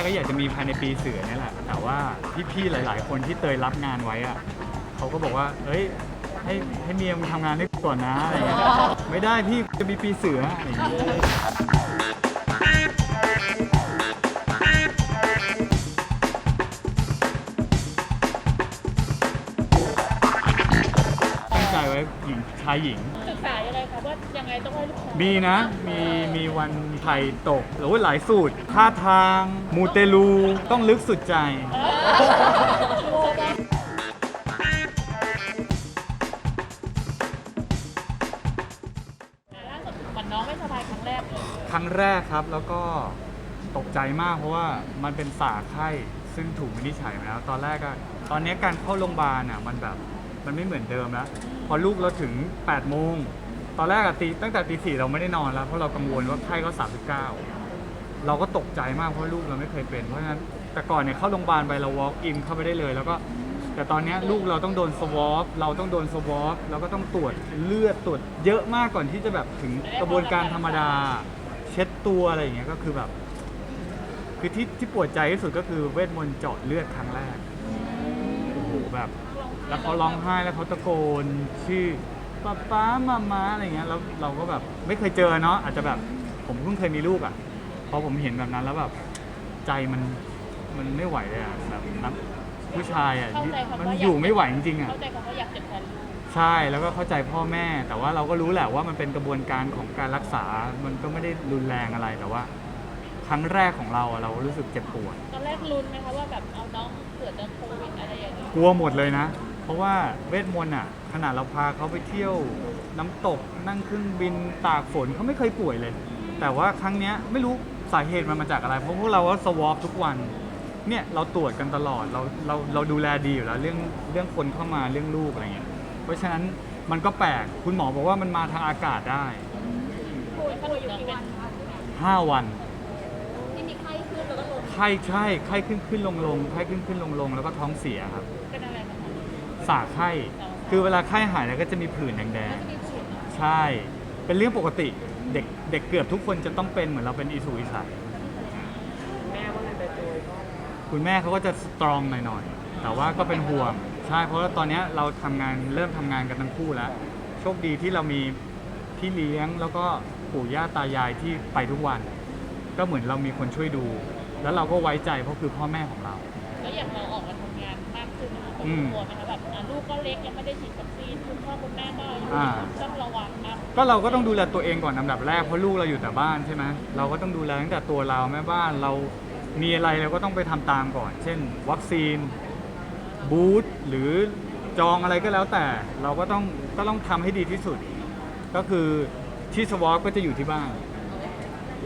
กก็อยากจะมีภายในปีเสือเนี่ยแหละ แต่ว่าพี่ๆหลาย ๆ คนที่เตยรับงานไว้อะเขาก็บอกว่า เอ้ย ให้ให้เมียมึงทำงานให้กูก่อนนะอะไรเงี้ย ไม่ได้พี่จะมีปีเสืออะไรอย่างเงี้ยายหญิง ศึกษายังไงคะว่ายังไงต้องให้ลูกค้ามีนะ มีมีวันไทยตกหรือว่าหลายสูตรท่าทาง มูเตลูต้องลึกสุดใจล่าสุดเหมือนน้องไม่สบายครั้งแรกเลยครั้งแรกครับแล้วก็ตกใจมากเพราะว่ามันเป็นสาไข้ซึ่งถูกวินิจฉัยมาแล้ว ตอนแรกอะตอนนี้การเข้าโรงพยาบาลอะมันแบบ มันไม่เหมือนเดิมแล้วพอลูกเราถึง8โมงตอนแรกอะตีตั้งแต่ตีสี่เราไม่ได้นอนแล้ว เพราะเรากังวลว่าไข้ก็39เก้าเราก็ตกใจมากเพราะลูกเราไม่เคยเป็นเพราะฉะนั้นแต่ก่อนเนี่ยเข้าโรงพยาบาลไปเรา walk in เข้าไปได้เลย แล้วก็แต่ตอนเนี้ยลูกเราต้องโดน swab เราต้องโดน swab แล้วก็ต้องตรวจเลือดตรวจเยอะมากก่อนที่จะแบบถึงกระบวนการธรรมดา เช็ดตัวอะไรอย่างเงี้ยก็คือแบบ คือที่ที่ปวดใจที่สุดก็คือเวทมนต์เจาะเลือดครั้งแรกโอ้โหแบบ แล้วเขาร้องไห้แล้วเขาตะโกนชื่อป้าป้ามามาอะไรเงี้ยแล้วเราก็แบบไม่เคยเจอเนาะอาจจะแบบผมเพิ่งเคยมีลูกอะ่ะพอผมเห็นแบบนั้นแล้วแบบใจมันมันไม่ไหวเลยอะแบบนับผู้ชายอะ่ะเข้าใจคำมันว่าอยู่ไม่ไหวจริงๆอะ่ะ เข้าใจคำว่าอยากเจ็บแทนลูกใช่แล้วก็เข้าใจพ่อแม่ แต่ว่าเราก็รู้แหละว่ามันเป็นกระบวนการของการรักษา มันก็ไม่ได้รุนแรงอะไรแต่ว่า ครั้งแรกของเราอะเรารู้สึกเจ็บปวดตอนแรกลุ้นไหมคะว่าแบบเอาน้องเกิดจะโควิดอะไรอย่างนี้กลัวหมดเลยนะเพ ราะว่าเวทมนต์อะขนาดเราพาเขาไปเที่ยวน้ำตกนั่งเครื่องบินตากฝนเขาไม่เคยป่วยเลย แต่ว่าครั้งเนี้ยไม่รู้สาเหตุมันมาจากอะไร เพราะพวกเราก็สวอปทุกวันเนี่ยเราตรวจกันตลอดเราเราเราดูแลดีอยู่แล้วเรื่องเรื่องคนเข้ามาเรื่องลูกอะไรเงี้ยเพราะฉะนั้นมันก็แปลกคุณหมอบอกว่ามันมาทางอากาศได้ ป่วยป่วยอยู่กี่วัน5วัน ที่มีไข้ขึ้นแล้วก็ลงไข้ใช่ไข้ขึ้นขึ้นลงลงไข้ขึ้นขึ้นลงลงแล้วก็ท้องเสียครับ เป็นอะไรกันคะ สาไข้ คือเวลาไข้หายแล้วก็จะมีผื่นแดงก็จะมีผื่นๆใช่ เป็นเรื่องปกติ เด็กเด็กเกือบทุกคนจะต้องเป็นเหมือนเราเป็นอิสุอิสัยแม่ว่ามันไปตัวก็คุณแม่เขาก็จะสตรองหน่อยๆ แต่ว่าก็เป็นห่วง ใช่ เพราะว่าตอนเนี้ยเราทำงานเริ่มทำงานกันทั้งคู่แล้ว โชคดีที่เรามีพี่เลี้ยงแล้วก็ปู่ย่าตายายที่ไปทุกวัน ก็เหมือนเรามีคนช่วยดู แล้วเราก็ไว้ใจเพราะคือพ่อแม่ของเรา แล้วอย่างเราออกมาทำงานมากขึ้นนะคะอืมกลัวไหมคะแบบอะลูกก็เล็กยังไม่ได้ฉีดวัคซีนคุณพ่อคุณแม่ก็อ่า ต้องระวังนะก็เราก็ต้องดูแลตัวเองก่อนอันดับแรกเพราะลูกเราอยู่แต่บ้านใช่ไหมเราก็ต้องดูแลตั้งแต่ตัวเราแม่บ้านเรามีอะไรเราก็ต้องไปทำตามก่อน เช่น วัคซีนบูธหรือจองอะไรก็แล้วแต่ เราก็ต้องก็ต้องทำให้ดีที่สุด ก็คือที่สวอปก็จะอยู่ที่บ้าน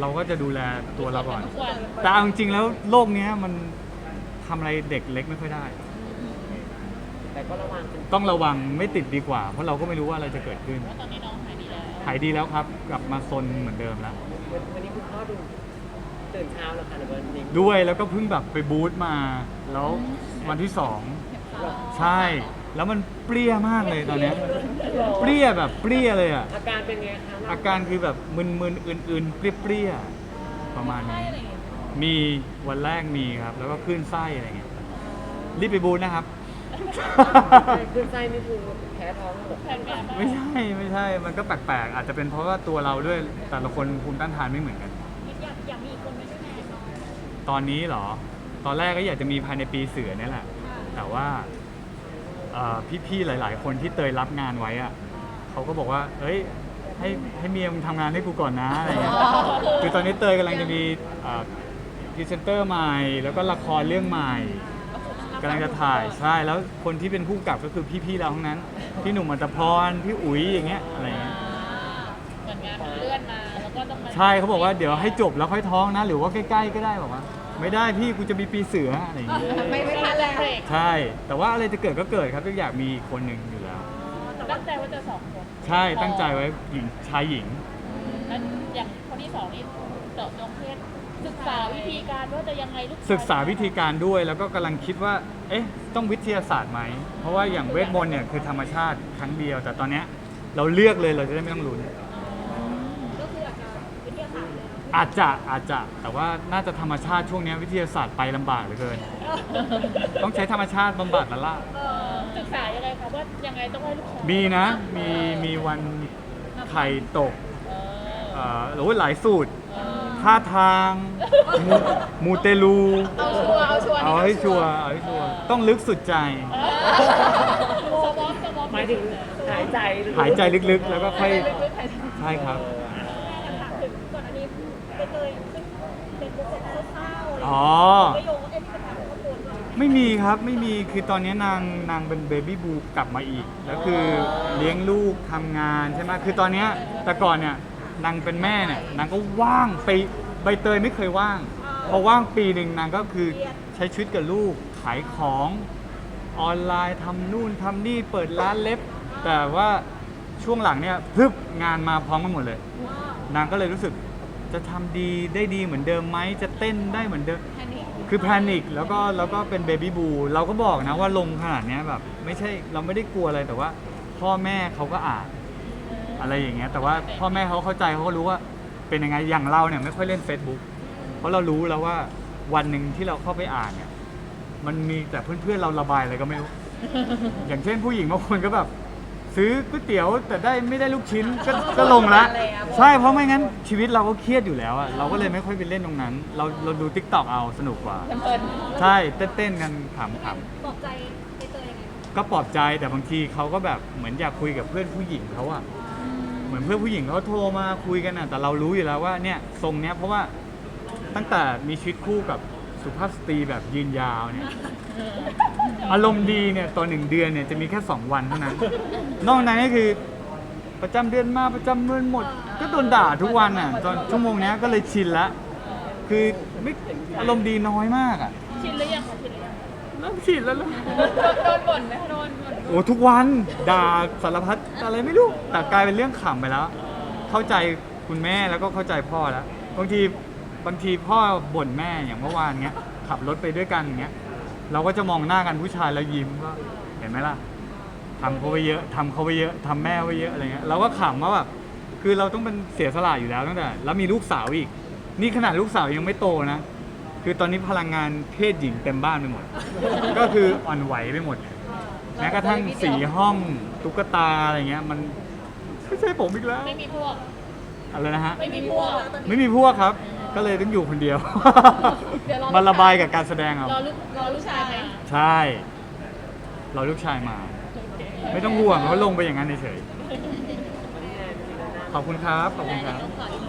เราก็จะดูแลตัวเราก่อน ทุกวันแต่เอาจริงๆแล้วโลกเนี้ยมันทำอะไรเด็กเล็กไม่ค่อยได้แต่ ก็ระวังเป็นต้องระวังไม่ติดดีกว่า เพราะเราก็ไม่รู้ว่าอะไรจะเกิดขึ้น ว่าตอนนี้น้องหายดีแล้วหายดีแล้วครับ กลับมาซนเหมือนเดิมแล้ว วันวันนี้คุณพ่อดูตื่นเช้าแล้วค่ะในวันนี้ด้วยแล้วก็เพิ่งแบบไปบูธมา แล้ววันที่สองใช่ แล้วมันเปรี้ยมากเลยตอนเนี้ยเปรี้ยแบบเปรี้ยเลยอะอาการเป็นไงคะอาการคือแบบมึนๆอื่นๆเปรี้ยๆประมาณนี้มีวันแรกมีครับ แล้วก็ขึ้นไส้อะไรเงี้ยรีบไปบูธนะครับ ขึ้นไส้นี่คือแพ้ท้องหรอแพนแม่บ้างไม่ใช่ไม่ใช่ มันก็แปลกๆ อาจจะเป็นเพราะว่าตัวเราด้วยแต่ละคนภูมิต้านทานไม่เหมือนกัน อยากอยากมีอีกคนไม่ใช่แม่น้องตอนนี้เหรอ ตอนแรกก็อยากจะมีภายในปีเสือเนี่ยแหละ แต่ว่าเอ่อพี่ๆ หลาย ๆ คนที่เตยรับงานไว้อะเขาก็บอกว่า เอ้ย ให้ให้เมียมึงทำงานให้กูก่อนนะอะไรเงี้ย คือตอนนี้เตยกำลังจะมีพรีเซนเตอร์ใหม่ แล้วก็ละครเรื่องใหม่ กำลังจะถ่ายใช่แล้วคนที่เป็นผู้กำกับก็คือพี่ๆเราทั้งนั้น พี่หนุ่มอัตพรพี่อุ๋ยอย่างเงี้ยอะไรเงี้ยเหมือนงานมันเลื่อนมาแล้วก็ต้องมาใช่เขาบอกว่าเดี๋ยวให้จบแล้วค่อยท้องนะ หรือว่าใกล้ๆก็ได้บอกว่า ไม่ได้พี่กูจะมีปีเสืออะไรอย่างเงี้ยไม่ไม่ทันแล้วใช่ แต่ว่าอะไรจะเกิดก็เกิดครับก็อยากมีอีกคนหนึ่งอยู่แล้ว ตั้งใจว่าจะสองคนใช่ตั้งใจไว้หญิงชายหญิงแล้วอย่างคนที่สองนี่เจาะจงเพศ ศึกษาวิธีการว่าจะยังไงลูกชยศึกษาวิธีการด้วยแล้วก็กำลังคิดว่า เอ๊ะ ต้องวิทยาศาสตร์ไหม เพราะว่าอย่างเวทมนต์เนี่ยคือธรรมชาติครั้งเดียว แต่ตอนเนี้ยเราเลือกเลยเราจะได้ไม่ต้องลุ้นก็คืออาจจะวิทยาศาสตร์เลยอาจจะอาจจะแต่ว่าน่าจะธรรมชาติช่วงนี้วิทยาศาสตร์ไปลำบากเหลือเกิน ต้องใช้ธรรมชาติบำบัดแล้วล่ะ เออศึกษายังไงคะว่ายังไงต้องให้ลูกชายมีนะมีมีวันไข่ตกเออ เอ่อหรือว่าหลายสูตรเออ ท่าทางมูมูเตลู เอาชัวร์เอาชัวร์เอาให้ชัวร์เอาให้ชัวร์ต้องลึกสุดใจเออสวอปสวอปหมายถึงหายใจหรือหายใจลึกๆ แล้วก็ค่อยลึกๆหายใจใช่ครับถามถึงก่อนอันนี้ไปเตยขึ้นเป็นโปรเจกต์เศร้าๆอะไรอย่างอ๋อเงี้ยก็โยงว่าเอ็นมีปัญหาของครอบครัวด้วยไม่มีครับไม่มีคือตอนนี้นางนางเป็นเบบี้บูกลับมาอีก แล้วคือเลี้ยงลูกทำงานใช่ไหมคือตอนเนี้ยแต่ก่อนเนี่ย นางเป็นแม่เนี่ยนางก็ว่างไปใบเตยไม่เคยว่างพอว่างปีหนึ่งนางก็คือใช้ชีวิตกับลูกขายของออนไลน์ทำนู่นทำนี่เปิดร้านเล็บ แต่ว่าช่วงหลังเนี่ยพึบงานมาพร้อมกันหมดเลย นางก็เลยรู้สึกจะทำดีได้ดีเหมือนเดิมไหมจะเต้นได้เหมือนเดิมแค่นี้คือแพนิคแล้วก็แล้วก็เป็นเบบี้บู เราก็บอกนะว่าลงขนาดเนี้ยแบบ ไม่ใช่เราไม่ได้กลัวอะไรแต่ว่า พ่อแม่เขาก็อ่าน อะไรอย่างเงี้ยแต่ว่าพ่อแม่เขาเข้าใจเขาก็รู้ว่าเป็นยังไงอย่างเราเนี่ยไม่ค่อยเล่น Facebook เพราะเรารู้แล้วว่าวันหนึ่งที่เราเข้าไปอ่านเนี่ย มันมีแต่เพื่อนๆเราระบายอะไรก็ไม่รู้ อย่างเช่นผู้หญิงบางคนก็แบบ ซื้อก๋วยเตี๋ยวแต่ได้ไม่ได้ลูกชิ้นก็ก็ลงละใช่เพราะไม่งั้นชีวิตเราก็เครียดอยู่แล้วอะเราก็เลยไม่ค่อยไปเล่นตรงนั้น เราเราดูทิกตอกเอาสนุกกว่า เพลินใช่เต้นๆกันขำปลอบใจไปเตยยังไงๆก็ปลอบใจแต่บางทีเขาก็แบบเหมือนอยากคุยกับเพื่อนผู้หญิงเขาอะเห มือนเพื่อนผู้หญิงเขาโทรมาคุยกันอะแต่เรารู้อยู่แล้วว่าเนี่ยทรงเนี้ยเพราะว่าตั้งแต่มีชีวิตคู่กับสุภาพสตรีแบบยืนยาวเนี่ยอารมณ์ดีเนี่ยตอนหนึ่งเดือนเนี่ยจะมีแค่ 2 วันเท่านั้น นอกนั้นก็คือประจำเดือนมาประจำเดือนหมด ก็โดนด่าทุกวันอะตอนชั่วโมงเนี้ยก็เลยชินละคือไม่อารมณ์ดีน้อยมากอะชินหรือยังคะชินหรือยัง เริ่มชินแล้วลูกโดนบ่นไหมโดนบ่นโอ้ทุกวันด่าสารพัดอะไรไม่รู้แต่กลายเป็นเรื่องขำไปแล้ว เข้าใจคุณแม่แล้วก็เข้าใจพ่อแล้วบางทีบางทีพ่อบ่นแม่อย่างเมื่อวานเงี้ย ขับรถไปด้วยกันอย่างเงี้ย เราก็จะมองหน้ากันผู้ชายแล้วยิ้มว่าเห็นไหมล่ะทำเขาไว้เยอะทำเขาไว้เยอะทำแม่ไว้เยอะอะไรเงี้ยเราก็ขำว่าแบบคือเราต้องเป็นเสียสละอยู่แล้วตั้งแต่แล้วมีลูกสาวอีก นี่ขนาดลูกสาวยังไม่โตนะ คือตอนนี้พลังงานเพศหญิงเต็มบ้านไปหมด ก็คืออ่อนไหวไปหมด แม้กระทั่งสีห้องตุ๊กตาอะไรเงี้ยมันไม่ใช่ผมอีกแล้วไม่มีพวก อะไรนะฮะไม่มีพวก ไม่มีพวกครับ ก็เลยต้องอยู่คนเดียวเดี๋ยวรอ มันระบายกับการแสดงเอารอลูกรอลูกชายไหมใช่ เราลูกชายมา ไม่ต้องห่วงเขาลงไปอย่างนั้นเฉยๆขอบคุณครับขอบคุณครับขออิน